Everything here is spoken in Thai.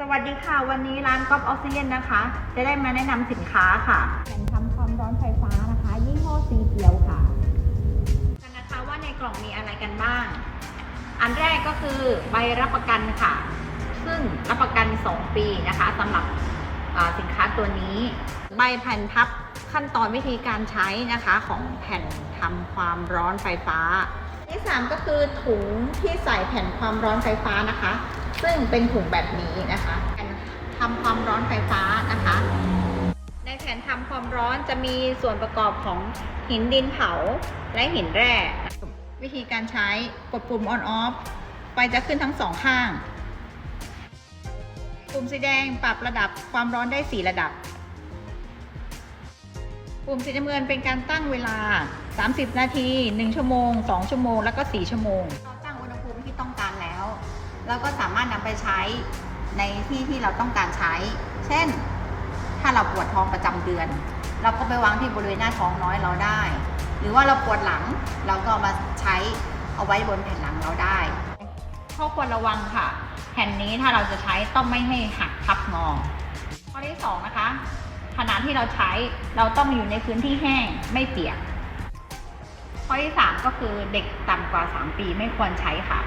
สวัสดีค่ะ วันนี้ร้านก๊อฟออกซิเจนนะคะ จะได้มาแนะนำสินค้าค่ะแผ่นทำความร้อนไฟฟ้านะคะ ยี่ห้อสีเขียวค่ะกันนะคะว่าในกล่องมีอะไรกันบ้าง อันแรกก็คือใบรับประกันค่ะ ซึ่งรับประกัน 2 ปีนะคะสำหรับอ่าสินค้าตัวนี้ ใบแผ่นพับขั้นตอนวิธีการใช้นะคะของแผ่นทำความร้อนไฟฟ้า ที่ 3 ก็คือถุงที่ใส่แผ่นความร้อนไฟฟ้านะคะ ซึ่งเป็นถุงแบบนี้นะคะทำความร้อนไฟฟ้านะคะ ในแผนทำความร้อนจะมีส่วนประกอบของหินดินเผาและหินแร่ วิธีการใช้กดปุ่ม on off ไฟจะขึ้นทั้งสองข้าง ปุ่มสีแดงปรับระดับความร้อนได้ 4 ระดับ ปุ่มสีน้ำเงินเป็นการตั้งเวลา 30 นาที 1 ชั่วโมง 2 ชั่วโมง แล้วก็ 4 ชั่วโมง เราก็สามารถนำไปใช้ในที่ที่เราต้องการใช้ เช่น ถ้าเราปวดท้องประจำเดือน เราก็ไปวางที่บริเวณหน้าท้องน้อยเราได้ หรือว่าเราปวดหลังเราก็มาใช้เอาไว้บนแผ่นหลังเราได้ข้อควรระวังค่ะ แผ่นนี้ถ้าเราจะใช้ต้องไม่ให้หักพับงอข้อที่สองนะคะขนาดที่เราใช้เราต้องอยู่ในพื้นที่แห้งไม่เปียก ข้อที่สามก็คือเด็กต่ำกว่า 3 ปีไม่ควรใช้ค่ะ